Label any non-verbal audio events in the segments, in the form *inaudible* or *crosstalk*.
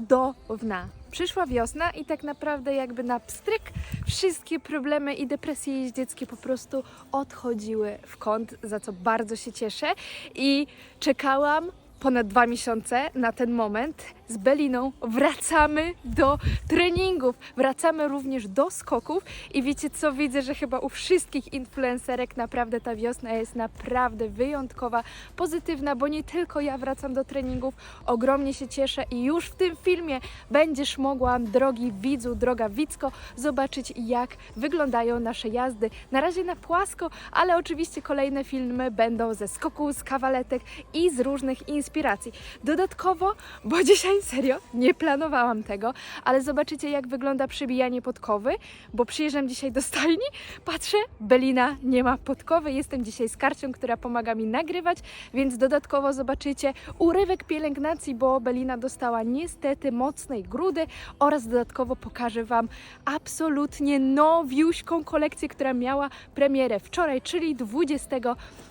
jest cudowna. Przyszła wiosna i tak naprawdę jakby na pstryk wszystkie problemy i depresje jeździeckie po prostu odchodziły w kąt, za co bardzo się cieszę i czekałam ponad dwa miesiące na ten moment. Z Beliną wracamy do treningów, wracamy również do skoków i wiecie co, widzę, że chyba u wszystkich influencerek naprawdę ta wiosna jest naprawdę wyjątkowa, pozytywna, bo nie tylko ja wracam do treningów, ogromnie się cieszę i już w tym filmie będziesz mogła, drogi widzu, droga widzko, zobaczyć jak wyglądają nasze jazdy. Na razie na płasko, ale oczywiście kolejne filmy będą ze skoku, z kawaletek i z różnych inspiracji. Dodatkowo, bo *laughs* dzisiaj *laughs* serio? Nie planowałam tego, ale zobaczycie jak wygląda przybijanie podkowy, bo przyjeżdżam dzisiaj do stajni, patrzę, Belina nie ma podkowy, jestem dzisiaj z Karcią, która pomaga mi nagrywać, więc dodatkowo zobaczycie urywek pielęgnacji, bo Belina dostała niestety mocnej grudy oraz dodatkowo pokażę Wam absolutnie nowiuśką kolekcję, która miała premierę wczoraj, czyli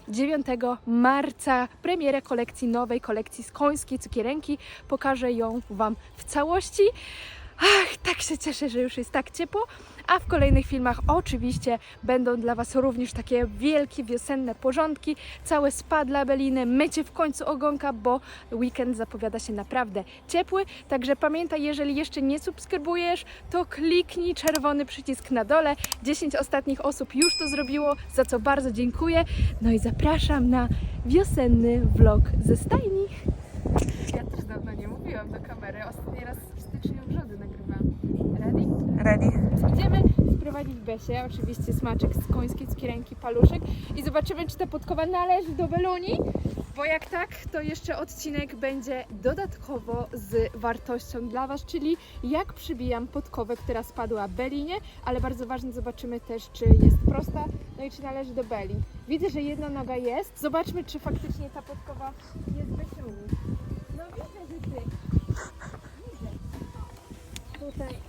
29 marca, premierę kolekcji nowej, kolekcji z końskiej cukierenki. Pokażę ją Wam w całości. Ach, tak się cieszę, że już jest tak ciepło. A w kolejnych filmach oczywiście będą dla Was również takie wielkie wiosenne porządki, całe spa dla Beliny, mycie w końcu ogonka, bo weekend zapowiada się naprawdę ciepły. Także pamiętaj, jeżeli jeszcze nie subskrybujesz, to kliknij czerwony przycisk na dole. 10 ostatnich osób już to zrobiło, za co bardzo dziękuję. No i zapraszam na wiosenny vlog ze stajni. Ja też dawno nie mówiłam do kamery. Ostatni raz w styczniu. Ready? Ready. Idziemy sprowadzić Besię, oczywiście smaczek z końskiej cukierenki, paluszek i zobaczymy, czy ta podkowa należy do Beluni, bo jak tak, to jeszcze odcinek będzie dodatkowo z wartością dla Was, czyli jak przybijam podkowę, która spadła Belinie, ale bardzo ważne, zobaczymy też, czy jest prosta, no i czy należy do Beli. Widzę, że jedna noga jest, zobaczmy, czy faktycznie ta podkowa jest Besiuni. No widzę, że Ty. Widzę. Tutaj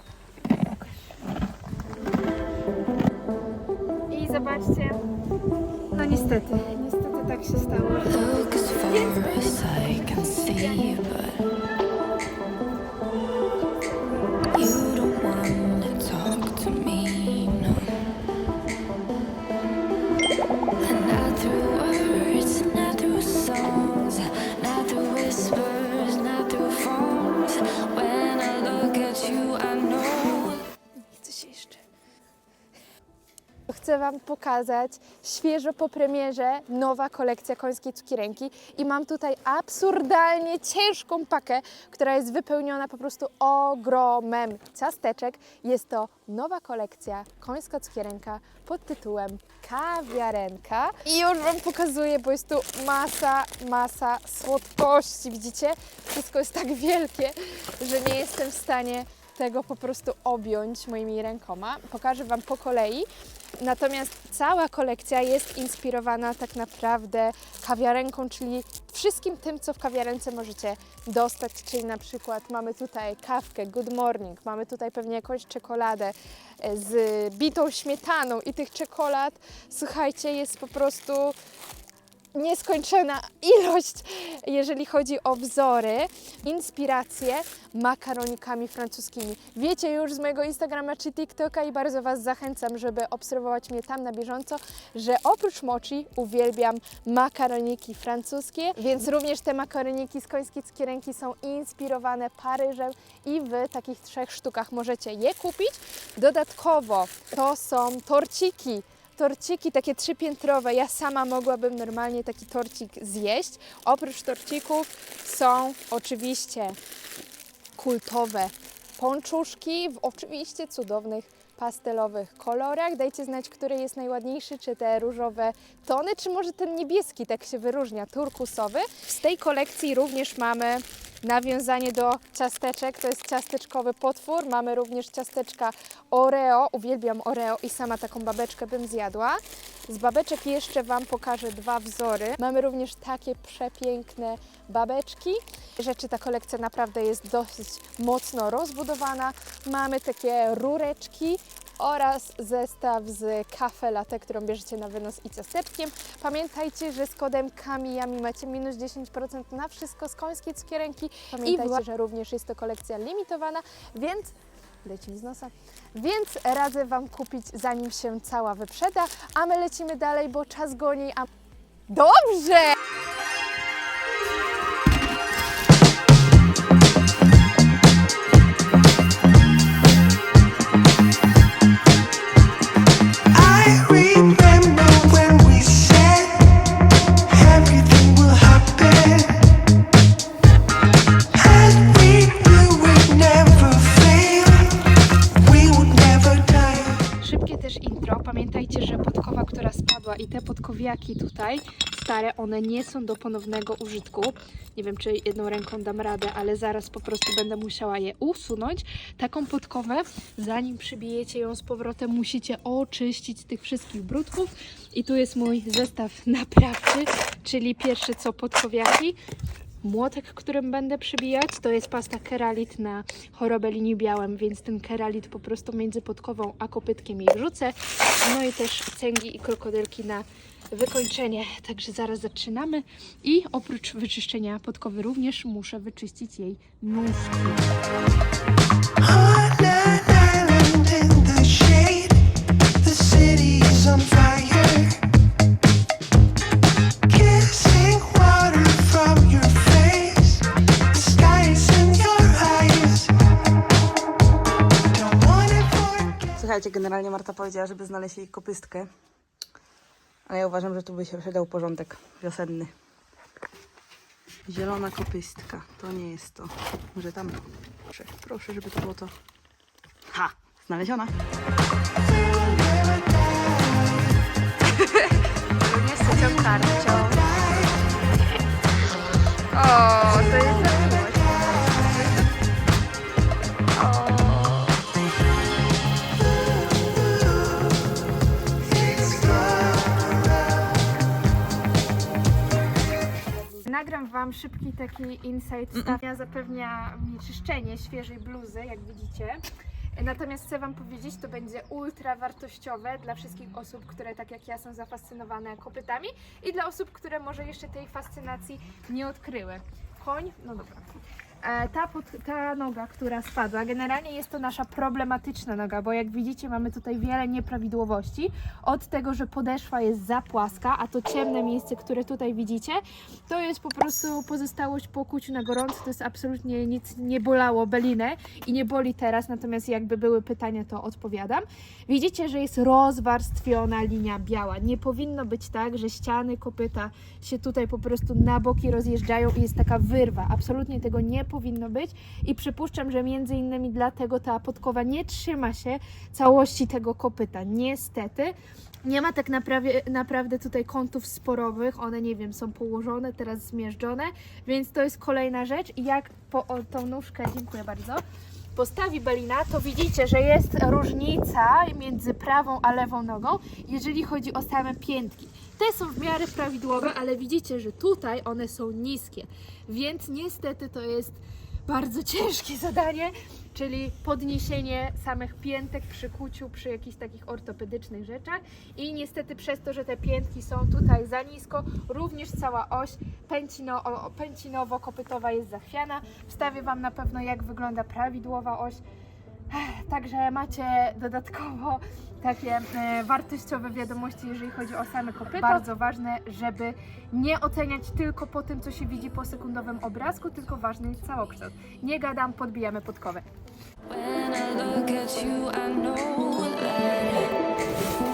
No niestety, niestety tak się stało. Chcę Wam pokazać świeżo po premierze nowa kolekcja końskiej cukierenki i mam tutaj absurdalnie ciężką pakę, która jest wypełniona po prostu ogromem ciasteczek. Jest to nowa kolekcja końska cukierenka pod tytułem Kawiarenka i już Wam pokazuję, bo jest tu masa, masa słodkości, widzicie? Wszystko jest tak wielkie, że nie jestem w stanie tego po prostu objąć moimi rękoma. Pokażę Wam po kolei. Natomiast cała kolekcja jest inspirowana tak naprawdę kawiarenką, czyli wszystkim tym, co w kawiarence możecie dostać, czyli na przykład mamy tutaj kawkę Good Morning, mamy tutaj pewnie jakąś czekoladę e, z bitą śmietaną i tych czekolad, słuchajcie, jest po prostu nieskończona ilość, jeżeli chodzi o wzory, inspiracje makaronikami francuskimi. Wiecie już z mojego Instagrama czy TikToka i bardzo Was zachęcam, żeby obserwować mnie tam na bieżąco, że oprócz mochi uwielbiam makaroniki francuskie, więc również te makaroniki z końskiej cukierenki są inspirowane Paryżem i w takich trzech sztukach możecie je kupić. Dodatkowo to są torciki torciki takie trzypiętrowe. Ja sama mogłabym normalnie taki torcik zjeść. Oprócz torcików są oczywiście kultowe pączuszki w oczywiście cudownych pastelowych kolorach. Dajcie znać, który jest najładniejszy, czy te różowe tony, czy może ten niebieski tak się wyróżnia, turkusowy. Z tej kolekcji również mamy nawiązanie do ciasteczek, to jest ciasteczkowy potwór. Mamy również ciasteczka Oreo, uwielbiam Oreo i sama taką babeczkę bym zjadła. Z babeczek jeszcze Wam pokażę dwa wzory. Mamy również takie przepiękne babeczki. Rzeczy ta kolekcja naprawdę jest dosyć mocno rozbudowana. Mamy takie rureczki, oraz zestaw z kafe latte, którą bierzecie na wynos i ciasteczkiem. Pamiętajcie, że z kodem KAMIYAMI macie minus 10% na wszystko z końskiej cukierenki. Pamiętajcie, że również jest to kolekcja limitowana, więc leci mi z nosa. Więc radzę Wam kupić zanim się cała wyprzeda, a my lecimy dalej, bo czas goni, a... Dobrze! Też intro. Pamiętajcie, że podkowa, która spadła i te podkowiaki tutaj, stare, one nie są do ponownego użytku. Nie wiem, czy jedną ręką dam radę, ale zaraz po prostu będę musiała je usunąć. Taką podkowę, zanim przybijecie ją z powrotem, musicie oczyścić z tych wszystkich brudków. I tu jest mój zestaw naprawczy, czyli pierwsze co podkowiaki, Młotek, którym będę przybijać, to jest pasta keralit na chorobę linii białym, więc ten keralit po prostu między podkową a kopytkiem jej wrzucę. No i też cęgi i krokodylki na wykończenie. Także zaraz zaczynamy. I oprócz wyczyszczenia podkowy również muszę wyczyścić jej nóżki. Słuchajcie, generalnie Marta powiedziała, żeby znaleźć jej kopystkę. Ale ja uważam, że tu by się przydał porządek wiosenny. Zielona kopystka. To nie jest to. Może tam. Proszę, proszę, żeby to było to. Ha! Znaleziona. Również z karcią. O, to jest Wam szybki taki insight stawia, zapewnia mi czyszczenie świeżej bluzy, jak widzicie. Natomiast chcę Wam powiedzieć, to będzie ultra wartościowe dla wszystkich osób, które tak jak ja są zafascynowane kopytami i dla osób, które może jeszcze tej fascynacji nie odkryły. Koń, no dobra. E, Ta, pod, ta noga, która spadła, generalnie jest to nasza problematyczna noga, bo jak widzicie mamy tutaj wiele nieprawidłowości. Od tego, że podeszwa jest za płaska, a to ciemne miejsce, które tutaj widzicie, to jest po prostu pozostałość po kuciu na gorąco, to jest absolutnie nic nie bolało belinę i nie boli teraz, natomiast jakby były pytania, to odpowiadam. Widzicie, że jest rozwarstwiona linia biała. Nie powinno być tak, że ściany kopyta się tutaj po prostu na boki rozjeżdżają i jest taka wyrwa. Absolutnie tego nie powinno być i przypuszczam, że między innymi dlatego ta podkowa nie trzyma się całości tego kopyta. Niestety. Nie ma tak naprawdę tutaj kątów sporowych, one nie wiem, są położone, teraz zmierzczone, więc to jest kolejna rzecz. Jak po o, tą nóżkę, dziękuję bardzo, postawi Belina, to widzicie, że jest różnica między prawą a lewą nogą, jeżeli chodzi o same piętki. Te są w miarę prawidłowe, ale widzicie, że tutaj one są niskie, więc niestety to jest bardzo ciężkie zadanie, czyli podniesienie samych piętek przy kuciu, przy jakichś takich ortopedycznych rzeczach i niestety przez to, że te piętki są tutaj za nisko, również cała oś pęcino, pęcinowo-kopytowa jest zachwiana. Wstawię Wam na pewno jak wygląda prawidłowa oś. Także macie dodatkowo takie e, wartościowe wiadomości, jeżeli chodzi o same kopyto. Bardzo ważne, żeby nie oceniać tylko po tym, co się widzi po sekundowym obrazku, tylko ważny jest całokształt. Nie gadam, podbijamy podkowę. When I look at you, I know that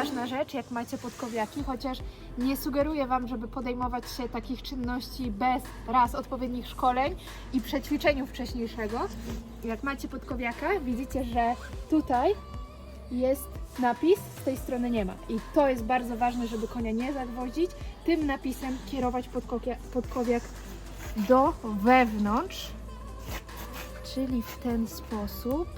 Ważna rzecz, jak macie podkowiaki, chociaż nie sugeruję Wam, żeby podejmować się takich czynności bez raz odpowiednich szkoleń i przećwiczeniu wcześniejszego. Jak macie podkowiaka, widzicie, że tutaj jest napis, z tej strony nie ma. I to jest bardzo ważne, żeby konia nie zagwoździć. Tym napisem kierować podkowiak do wewnątrz, czyli w ten sposób.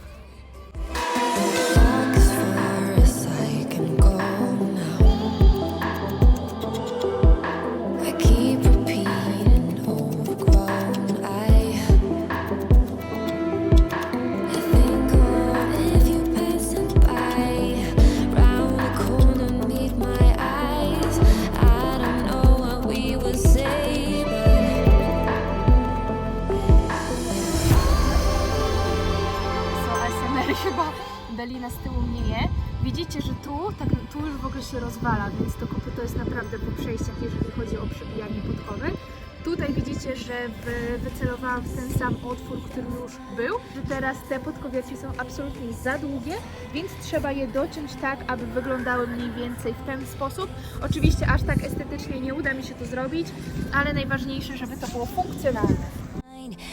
Podkowiacie są absolutnie za długie, więc trzeba je dociąć tak, aby wyglądały mniej więcej w ten sposób. Oczywiście aż tak estetycznie nie uda mi się to zrobić, ale najważniejsze, żeby to było funkcjonalne.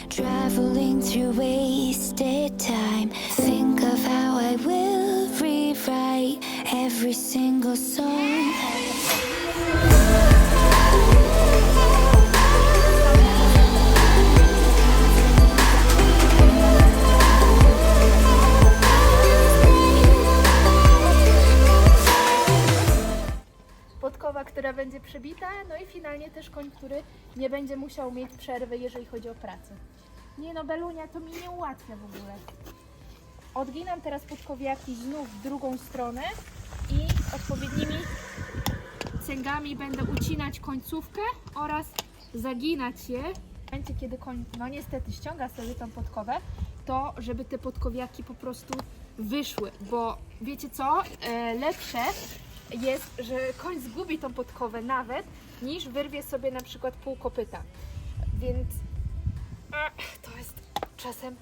Traveling through wasted time. Think of how I will rewrite every single song. Będzie przebita, no i finalnie też koń, który nie będzie musiał mieć przerwy, jeżeli chodzi o pracę. Nie no, Belunia to mi nie ułatwia w ogóle. Odginam teraz podkowiaki znów w drugą stronę i odpowiednimi cęgami będę ucinać końcówkę oraz zaginać je. W momencie, kiedy koń, no niestety ściąga sobie tą podkowę, to żeby te podkowiaki po prostu wyszły, bo wiecie co, e, lepsze jest, że koń zgubi tą podkowę nawet, niż wyrwie sobie na przykład pół kopyta. Więc to jest czasem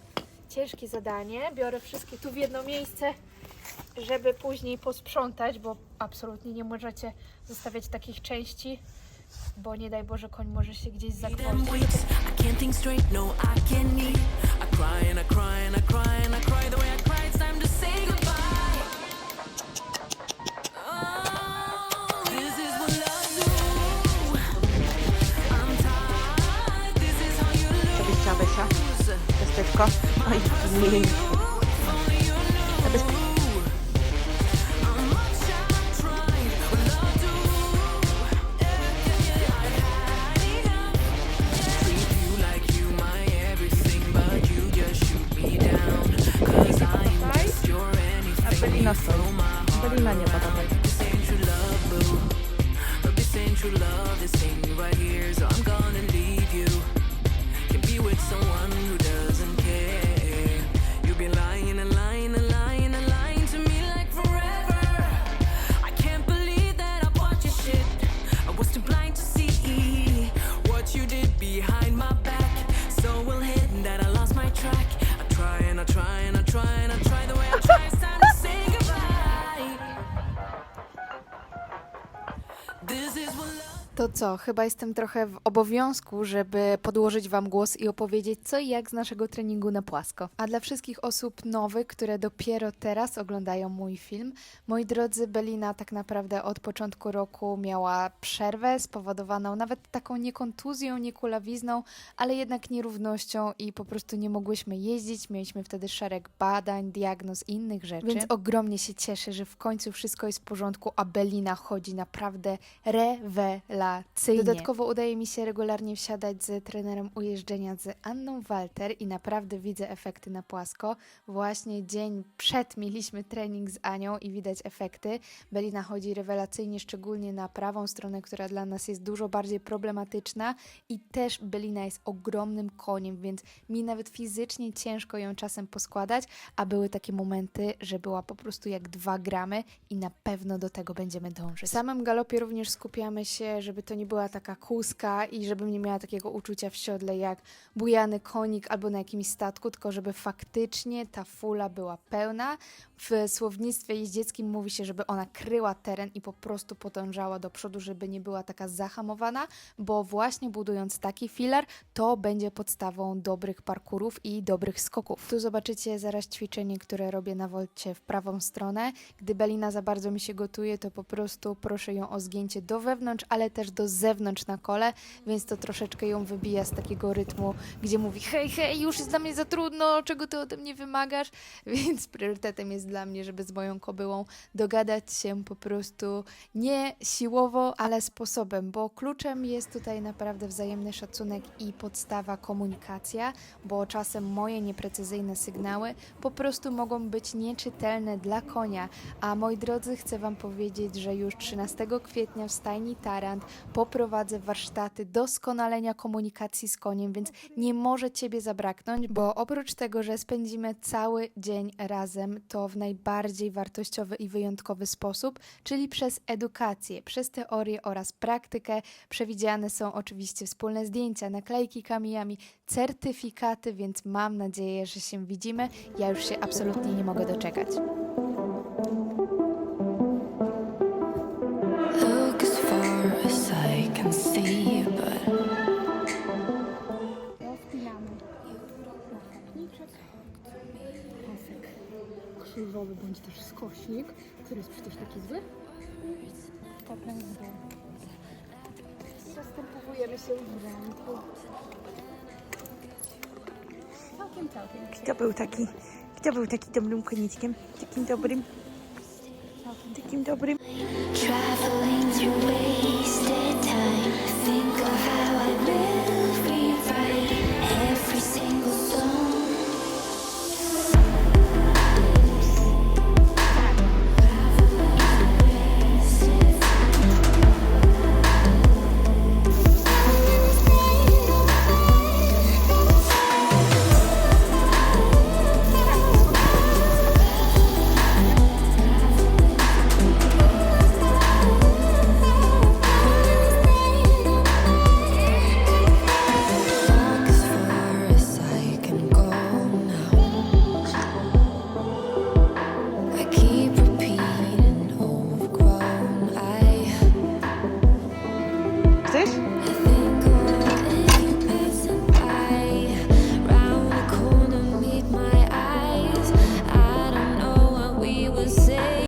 ciężkie zadanie. Biorę wszystkie tu w jedno miejsce, żeby później posprzątać, bo absolutnie nie możecie zostawiać takich części, bo nie daj Boże, koń może się gdzieś weeks. I coffee. Ay, qué lindo. Co, chyba jestem trochę w obowiązku, żeby podłożyć Wam głos i opowiedzieć co i jak z naszego treningu na płasko. A dla wszystkich osób nowych, które dopiero teraz oglądają mój film, moi drodzy, Belina tak naprawdę od początku roku miała przerwę spowodowaną nawet taką nie kontuzją, nie kulawizną, ale jednak nierównością i po prostu nie mogłyśmy jeździć. Mieliśmy wtedy szereg badań, diagnoz i innych rzeczy. Więc ogromnie się cieszę, że w końcu wszystko jest w porządku, a Belina chodzi naprawdę rewelacyjnie. Dodatkowo udaje mi się regularnie wsiadać z trenerem ujeżdżenia z Anną Walter i naprawdę widzę efekty na płasko. Właśnie dzień przed mieliśmy trening z Anią i widać efekty. Belina chodzi rewelacyjnie, szczególnie na prawą stronę, która dla nas jest dużo bardziej problematyczna i też Belina jest ogromnym koniem, więc mi nawet fizycznie ciężko ją czasem poskładać, a były takie momenty, że była po prostu jak dwa gramy i na pewno do tego będziemy dążyć. W samym galopie również skupiamy się, żeby to nie była taka kózka i żebym nie miała takiego uczucia w siodle jak bujany konik albo na jakimś statku, tylko żeby faktycznie ta fula była pełna. W słownictwie jeździeckim mówi się, żeby ona kryła teren i po prostu podążała do przodu, żeby nie była taka zahamowana, bo właśnie budując taki filar, to będzie podstawą dobrych parkurów i dobrych skoków. Tu zobaczycie zaraz ćwiczenie, które robię na wolcie w prawą stronę. Gdy Belina za bardzo mi się gotuje, to po prostu proszę ją o zgięcie do wewnątrz, ale też do zewnątrz na kole, więc to troszeczkę ją wybija z takiego rytmu, gdzie mówi hej, hej, już jest dla mnie za trudno, czego ty ode mnie wymagasz, *laughs* więc priorytetem jest dla mnie, żeby z moją kobyłą dogadać się po prostu nie siłowo, ale sposobem, bo kluczem jest tutaj naprawdę wzajemny szacunek i podstawa komunikacja, bo czasem moje nieprecyzyjne sygnały po prostu mogą być nieczytelne dla konia. A moi drodzy, chcę Wam powiedzieć, że już 13 kwietnia w stajni Tarant poprowadzę warsztaty doskonalenia komunikacji z koniem, więc nie może Ciebie zabraknąć, bo oprócz tego, że spędzimy cały dzień razem, to w najbardziej wartościowy i wyjątkowy sposób, czyli przez edukację, przez teorię oraz praktykę. Przewidziane są oczywiście wspólne zdjęcia, naklejki kamijami, certyfikaty, więc mam nadzieję, że się widzimy. Ja już się absolutnie nie mogę doczekać. Krzyżowy bądź też skośnik, który jest przecież taki zły. Potem w dół. Zastępowujemy się w ręku. Całkiem, całkiem. Kto był taki? Kto był taki dobrym koniczkiem? Takim dobrym? Takim dobrym? traveling through